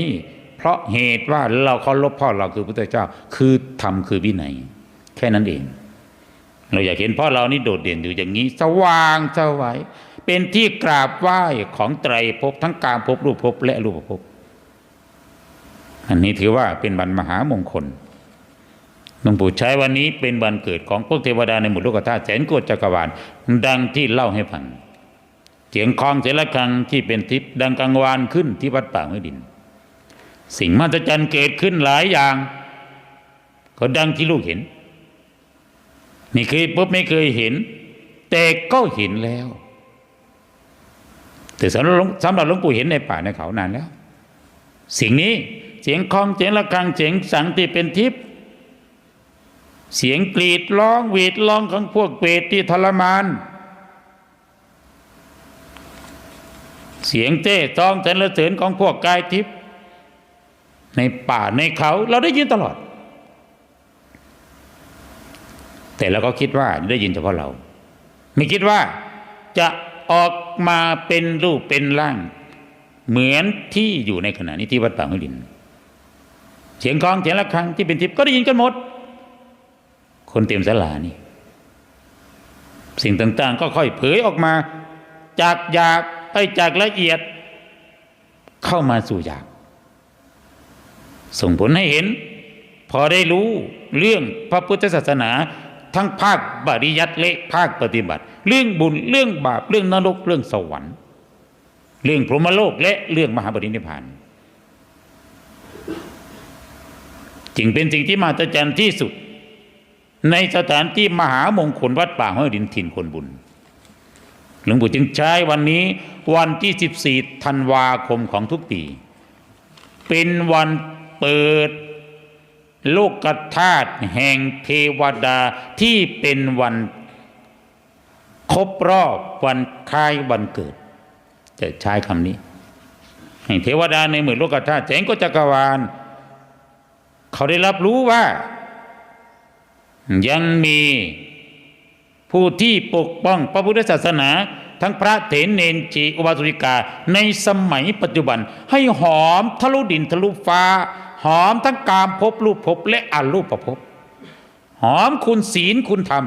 นี่เพราะเหตุว่าเราเคารพพ่อเราคือพระพุทธเจ้า คือธรรมคือวินัย แค่นั้นเอง เราอยากเห็นพ่อเรานี่โดดเด่นอยู่อย่างนี้ สว่างสวัยเป็นที่กราบไหว้ของไตรภพทั้งกามภพรูปภพและรูปภพอันนี้ถือว่าเป็นวันมหามงคลหลวงปู่ใช้วันนี้เป็นวันเกิดของพวกเทวดาในหมู่โลกธาตุแสนโกฏจักรวาลดังที่เล่าให้ฟังเสียงคลองเสียงะระฆังที่เป็นทิพย์ดังกังวานขึ้นที่วัดป่าห้วยดิน สิ่งมหัศจรรย์เกิดขึ้นหลายอย่างก็ดังที่ลูกเห็น ไม่เคยพบไม่เคยเห็น แต่ก็เห็นแล้ว แต่สำหรับสำหรับหลวงปู่เห็นในป่าในเขานานแล้ว สิ่งนี้เสียงคลองเสียงะระฆังเสียงสังที่เป็นทิพย์เสียงกรีดร้องหวีดร้องของพวกเปรตที่ทรมาน เสียงเต้ตองสรรเสริญของพวกกายทิพย์ ในป่าในเขาเราได้ยินตลอด แต่เราก็คิดว่าได้ยินเฉพาะเรา ไม่คิดว่าจะออกมาเป็นรูปเป็นร่าง เหมือนที่อยู่ในขณะนี้ที่วัดป่าห้วยดิน เสียงกลองเสียงระฆังที่เป็นทิพย์ก็ได้ยินกันหมด คนเต็มสลานี่ สิ่งต่างๆ ก็ค่อยเผยออกมา จากหยาบไปจากละเอียด เข้ามาสู่หยาบ ส่งผลให้เห็น พอได้รู้เรื่องพระพุทธศาสนา ทั้งภาคปริยัติและภาคปฏิบัติ เรื่องบุญเรื่องบาปเรื่องนรกเรื่องสวรรค์ เรื่องพรหมโลกและเรื่องมหาบรินิพพานจึงเป็นสิ่งที่มหัศจรรย์ที่สุด ในสถานที่มหามงคลวัดป่าห้วยดินถิ่นคนบุญหลวงปู่จึงใช้วันนี้วันที่ 14 ธันวาคมของทุกปี เป็นวัน เปิด โลกธาตุแห่งเทวดาที่เป็นวันครบรอบวันคล้ายวันเกิด จะใช้คำนี้ให้เทวดาในหมื่นโลกธาตุแสงก็จักรวาล เขาได้รับรู้ว่า ยังมีผู้ที่ปกป้องพระพุทธศาสนา ทั้งพระเถรเนนจีอุบาสิกา ในสมัยปัจจุบัน ให้หอมทะลุดินทะลุฟ้า หอมทั้งกามภพรูปภพและอรูปภพหอมคุณศีลคุณธรรม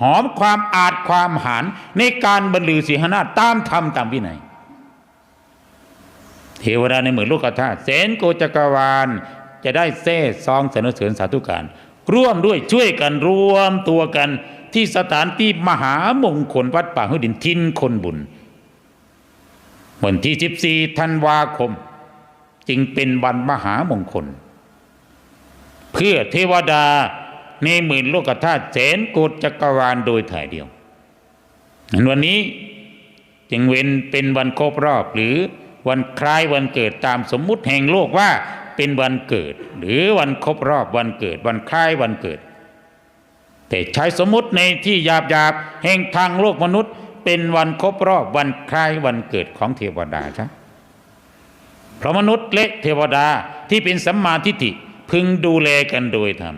หอมความอาจความหารในการบรรลือศีหนาตามธรรมตามวินัยเทวดาในหมื่นโลกธาตุแสนโกจักรวาลจะได้เซ่ซองสนเสริญสาธุการ ร่วมด้วยช่วยกันรวมตัวกันที่สถานที่มหามงคลวัดป่าหุดินทินคนบุญ วันที่ 14 ธันวาคม จึงเป็นวันมหามงคล เพื่อเทวดาในหมื่นโลกธาตุแสนโกฏจักรวาลโดยถ่ายเดียวอันวันนี้จึงเว้นเป็นวันครบรอบหรือวันคล้ายวันเกิดตามสมมุติแห่งโลกว่า เป็นวันเกิด หรือวันครบรอบวันเกิด วันคล้ายวันเกิด แต่ใช้สมมติในที่หยาบหยาบแห่งทางโลกมนุษย์ เป็นวันครบรอบวันคล้ายวันเกิดของเทวดาใช่เพราะมนุษย์และเทวดาที่เป็นสัมมาทิฏฐิพึงดูแลกันโดยธรรม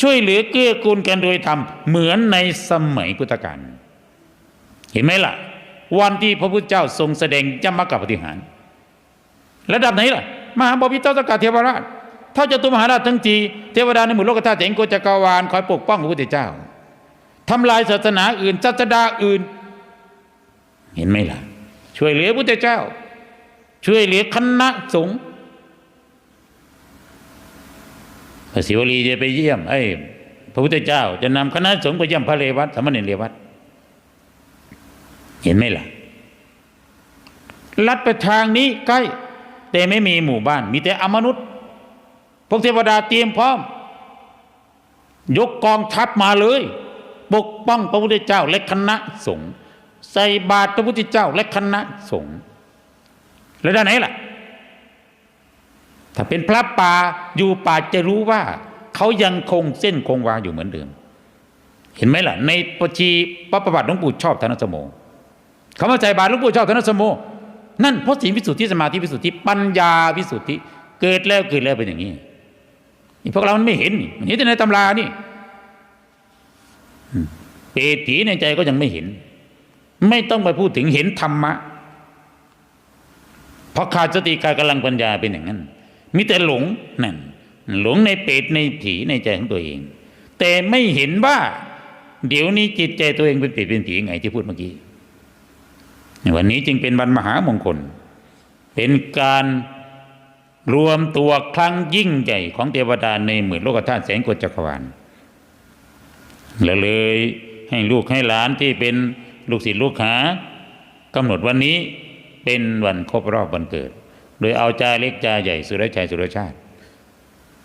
ช่วยเหลือเกื้อกูลกันโดยธรรมเหมือนในสมัยพุทธกาลเห็นไหมล่ะ วันที่พระพุทธเจ้าทรงแสดงยมกับปฏิหาร ระดับไหนล่ะ มหาบพิตรสกาเทวราชถ้าจะตุมหาราชทั้งจีเทวดาในหมู่โลกธาตุเถงโกจักรวาลคอยปกป้องพระพุทธเจ้าทำลายศาสนาอื่นศาสดาอื่น เห็นไหมล่ะ ช่วยเหลือพระพุทธเจ้า ช่วยเหลือคณะสงฆ์พระศิวลีจะไปเยี่ยมไอ้พระพุทธเจ้า จะนำคณะสงฆ์ไปเยี่ยมพระเรวัตสามเณรเรวัตเห็นไหมล่ะ ลัดไปทางนี้ใกล้ แต่ไม่มีหมู่บ้าน มีแต่อมนุษย์ พวกเทวดาเตรียมพร้อม ยกกองทัพมาเลย ปกป้องพระพุทธเจ้าและคณะสงฆ์ใส่บาตรพระพุทธเจ้าและคณะสงฆ์แล้วด้านไหนล่ะ ถ้าเป็นพระป่าอยู่ป่าจะรู้ว่า เขายังคงเส้นคงวาอยู่เหมือนเดิม เห็นไหมล่ะ ในปชีพระประวัติหลวงปู่ชอบธนสโมเขามาใจบาตรหลวงปู่ชอบธนสโม นั่นเพราะศีลวิสุทธิสมาธิวิสุทธิปัญญาวิสุทธิเกิดแล้วเกิดแล้วเป็นอย่างนี้นี่พวกเรามันไม่เห็นมันเห็นแต่ในตำรานี่เปรตีในใจก็ยังไม่เห็น ไม่ต้องไปพูดถึงเห็นธรรมะเพราะขาดสติการกำลังปัญญาเป็นอย่างนั้น มีแต่หลงนั่นหลงในเปรตในผีในใจของตัวเอง แต่ไม่เห็นว่า เดี๋ยวนี้จิตใจตัวเองเป็นเปรตเป็นผีไงที่พูดเมื่อกี้ วันนี้จึงเป็นวันมหามงคล เป็นการรวมตัวครั้งยิ่งใหญ่ของเทวดาในหมื่นโลกธาตุแสนกว่าจักรวาลและเลยให้ลูกให้หลานที่เป็นลูกศิษย์ลูกหากำหนดวันนี้เป็นวันครบรอบวันเกิด โดยเอาจาเล็กจาใหญ่สุรชัยสุรชาติ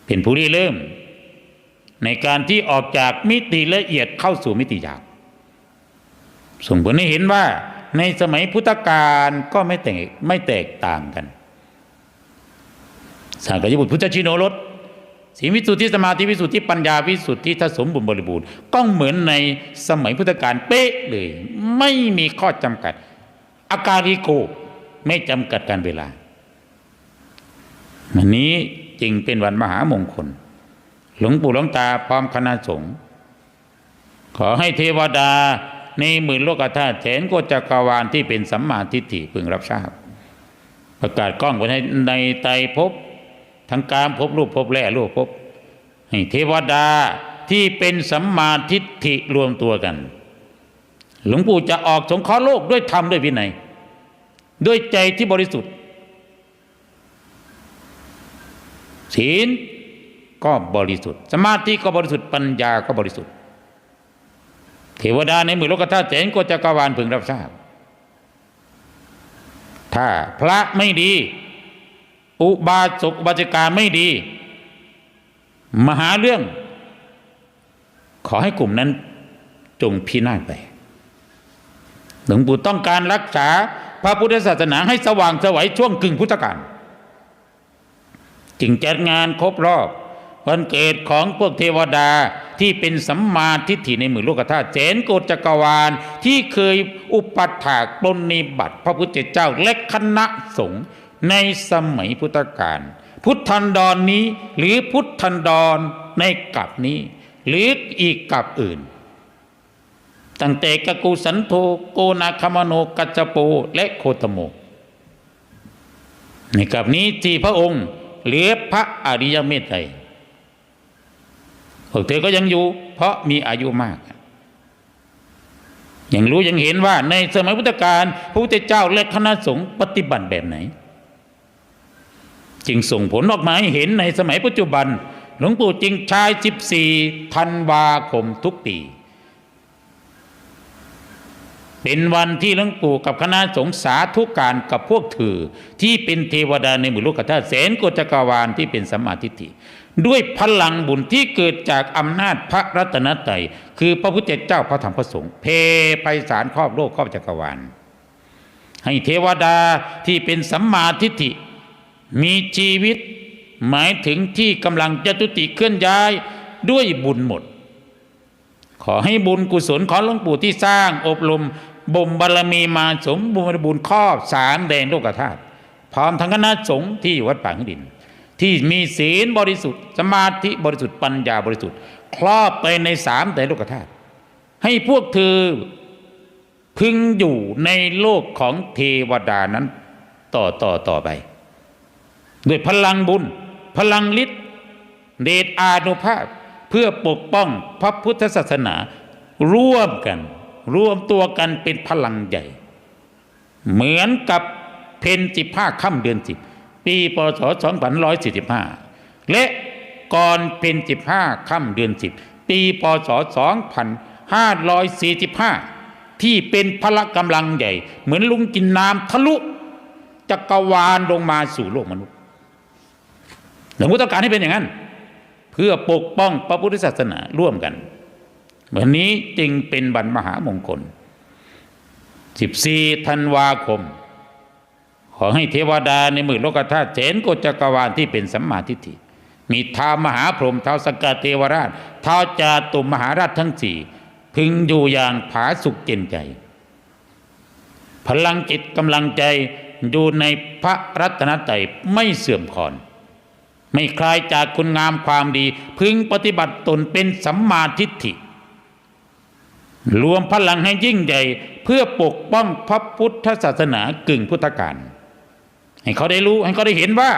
เป็นผู้ที่เริ่ม ในการที่ออกจากมิติละเอียดเข้าสู่มิติหยาบส่งผลให้เห็นว่า ในสมัยพุทธกาลก็ไม่แตกไม่แตกต่างกันสากยบุตรพุทธชิโนรสสีวิสุทธิสมาธิวิสุทธิปัญญาวิสุทธิถ้าสมบูรณ์บริบูรณ์ก็เหมือนในสมัยพุทธกาลเป๊ะเลย ไม่มีข้อจำกัด อาการิโกไม่จำกัดการเวลาวันนี้จึงเป็นวันมหามงคล หลวงปู่หลวงตาพร้อมคณะสงฆ์ขอให้เทวดา ในหมื่นโลกธาตุแสนโกจักรวาลที่เป็นสัมมาทิฏฐิพึงรับทราบ ประกาศกล้องไว้ในในไตรภพทั้งการพบรูปพบแร่รูปพบให้เทวดาที่เป็นสัมมาทิฏฐิรวมตัวกัน หลวงปู่จะออกสงเคราะห์โลกด้วยธรรมด้วยวินัยด้วยใจที่บริสุทธิ์ ศีลก็บริสุทธิ์ สมาธิก็บริสุทธิ์ปัญญาก็บริสุทธิ์ เทวดาในหมื่นโลกธาตุแสนโกจักรวาลพึงรับทราบ ถ้าพระไม่ดี อุบาสกอุบาสิกาไม่ดี มหาเรื่อง ขอให้กลุ่มนั้นจงพินาศไปหลวงปู่ต้องการรักษาพระพุทธศาสนาให้สว่างสวัยช่วงกึ่งพุทธกาลจึงจัดงานครบรอบวันเกิดของพวกเทวดา ที่เป็นสัมมาทิฏฐิในหมื่นโลกธาตุเจนโกจักรวาล ที่เคยอุปัฏฐากปนนิบัติพระพุทธเจ้าและคณะสงฆ์ในสมัยพุทธกาลพุทธันดรนนี้หรือพุทธันดรในกับนี้ หรืออีกกับอื่นตั้งแต่กกุสันโธโกนาคามโนกัจจโปและโคตโมในกับนี้ที่พระองค์เหลือพระอริยเมตไตร วกเธอก็ยังอยู่ เพราะมีอายุมากยังรู้ยังเห็นว่าในสมัยพุทธกาลพระพุทธเจ้าและคณะสงฆ์ปฏิบัติแบบไหน จึงส่งผลออกมาให้เห็นในสมัยปัจจุบัน หลวงปู่จึงใช้14ธันวาคมทุกปี เป็นวันที่หลวงปู่กับคณะสงฆ์สาธุการกับพวกเถือ ที่เป็นเทวดาในหมู่โลกธาตุแสนโกจักรวาลที่เป็นสัมมาทิฏฐิ ด้วยพลังบุญที่เกิดจากอำนาจพระรัตนตรัยคือพระพุทธเจ้าพระธรรมพระสงฆ์เพไพศาลครอบโลกครอบจักรวาล ให้เทวดาที่เป็นสัมมาทิฏฐิ มีชีวิต หมายถึงที่กำลังจะจุติเคลื่อนย้ายด้วยบุญหมด ขอให้บุญกุศลของหลวงปู่ที่สร้างอบรมบ่มบารมีมาสมบูรณ์บุญครอบสามแดนโลกธาตุพร้อมทั้งคณะสงฆ์ที่วัดป่าหินดิน ที่มีศีลบริสุทธิ์ สมาธิบริสุทธิ์ปัญญาบริสุทธิ์ ครอบไปในสามแดนโลกธาตุให้พวกเธอพึงอยู่ในโลกของเทวดานั้น ต่อต่อต่อไป ด้วยพลังบุญ พลังฤทธิ์เดชอานุภาพ เพื่อปกป้องพระพุทธศาสนา ร่วมกันรวมตัวกันเป็นพลังใหญ่ เหมือนกับเพนสิบห้าค่ำเดือนสิบ ปีพศสองพันร้อยสี่สิบห้าและก่อนเพนสิบห้าค่ำเดือนสิบปีพศสองพันห้าร้อยสี่สิบห้าที่เป็นพละกำลังใหญ่ เหมือนลุงกินน้ำทะลุจักรวาลลงมาสู่โลกมนุษย์หลวงพ่อต้องการให้เป็นอย่างนั้น เพื่อปกป้องพระพุทธศาสนาร่วมกันวันนี้จึงเป็นบันมหามงคล 14 ธันวาคม ขอให้เทวดาในมือโลกธาตุเจนโกจักรวาลที่เป็นสัมมาทิฏฐิ มีท้ามหาพรหมท้าวสกเทวราชท้าวจาตุมหาราชทั้งสี่พึงอยู่อย่างผาสุกเจนใจ พลังจิตกำลังใจอยู่ในพระรัตนตรัยไม่เสื่อมคลอน ไม่คลายจากคุณงามความดี พึงปฏิบัติตนเป็นสัมมาทิฏฐิ รวมพลังให้ยิ่งใหญ่ เพื่อปกป้องพระพุทธศาสนากึ่งพุทธกาล ให้เขาได้รู้ให้เขาได้เห็นว่า